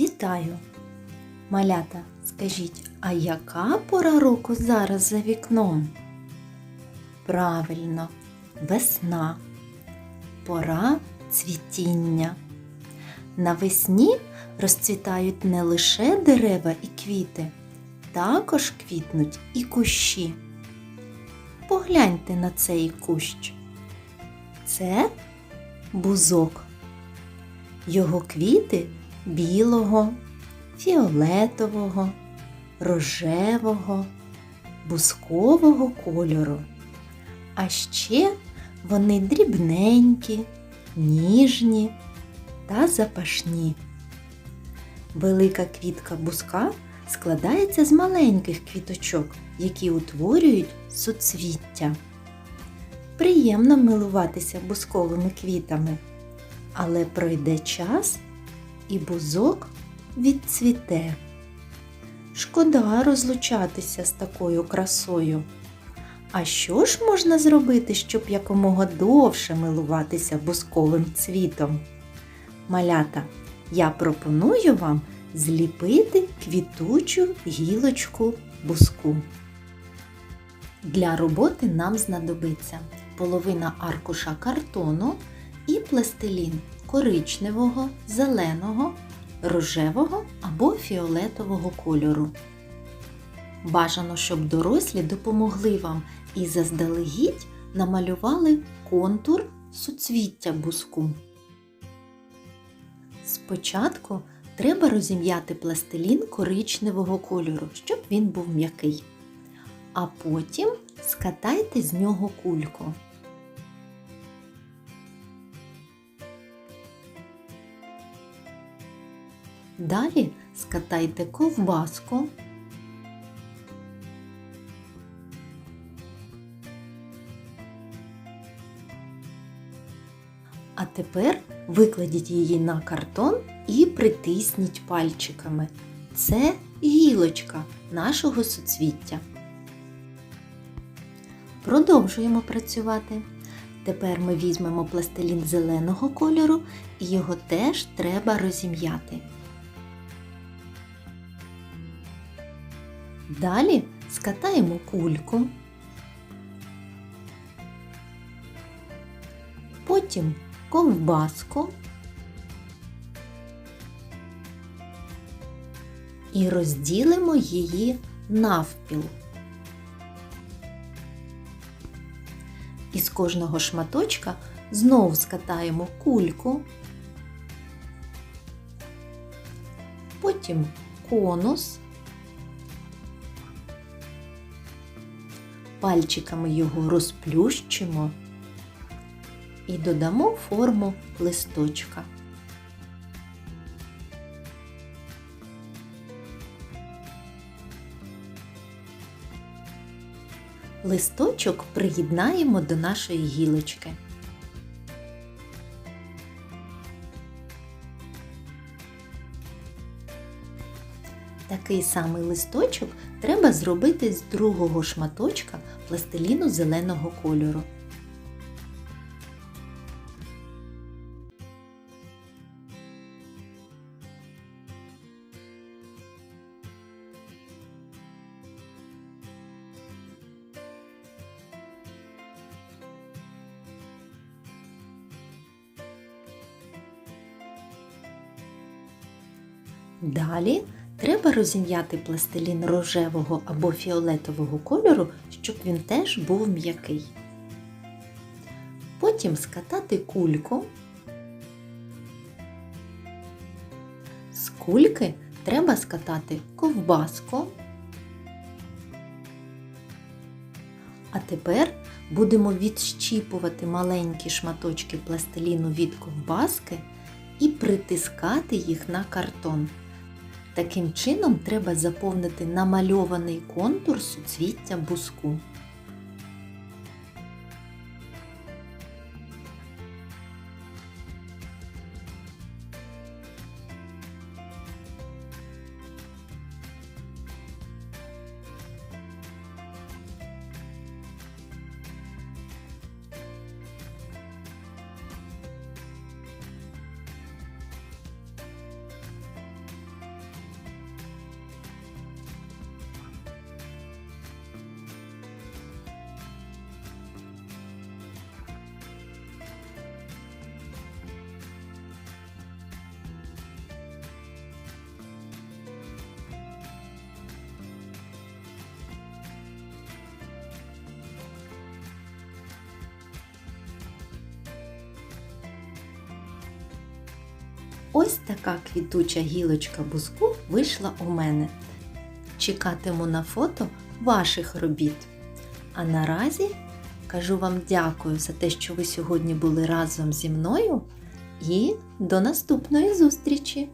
Вітаю! Малята, скажіть, а яка пора року зараз за вікном? Правильно, весна. Пора цвітіння. Навесні розцвітають не лише дерева і квіти, також квітнуть і кущі. Погляньте на цей кущ. Це бузок. Його квіти білого, фіолетового, рожевого, бускового кольору. А ще вони дрібненькі, ніжні та запашні. Велика квітка буска складається з маленьких квіточок, які утворюють суцвіття. Приємно милуватися бусковими квітами, але пройде час і бузок відцвіте. Шкода розлучатися з такою красою. А що ж можна зробити, щоб якомога довше милуватися бузковим цвітом? Малята, я пропоную вам зліпити квітучу гілочку бузку. Для роботи нам знадобиться половина аркуша картону і пластилін коричневого, зеленого, рожевого або фіолетового кольору. Бажано, щоб дорослі допомогли вам і заздалегідь намалювали контур суцвіття буску. Спочатку треба розім'яти пластилін коричневого кольору, щоб він був м'який. А потім скатайте з нього кульку. Далі скатайте ковбаску. А тепер викладіть її на картон і притисніть пальчиками. Це гілочка нашого суцвіття. Продовжуємо працювати. Тепер ми візьмемо пластилін зеленого кольору і його теж треба розім'яти. Далі скатаємо кульку, потім ковбаску і розділимо її навпіл. Із кожного шматочка знову скатаємо кульку, потім конус. Пальчиками його розплющимо і додамо форму листочка. Листочок приєднаємо до нашої гілочки. Такий самий листочок треба зробити з другого шматочка пластиліну зеленого кольору. Далі треба розім'яти пластилін рожевого або фіолетового кольору, щоб він теж був м'який. Потім скатати кульку. З кульки треба скатати ковбаску. А тепер будемо відщіпувати маленькі шматочки пластиліну від ковбаски і притискати їх на картон. Таким чином треба заповнити намальований контур суцвіття буску. Ось така квітуча гілочка бузку вийшла у мене. Чекатиму на фото ваших робіт. А наразі кажу вам дякую за те, що ви сьогодні були разом зі мною і до наступної зустрічі!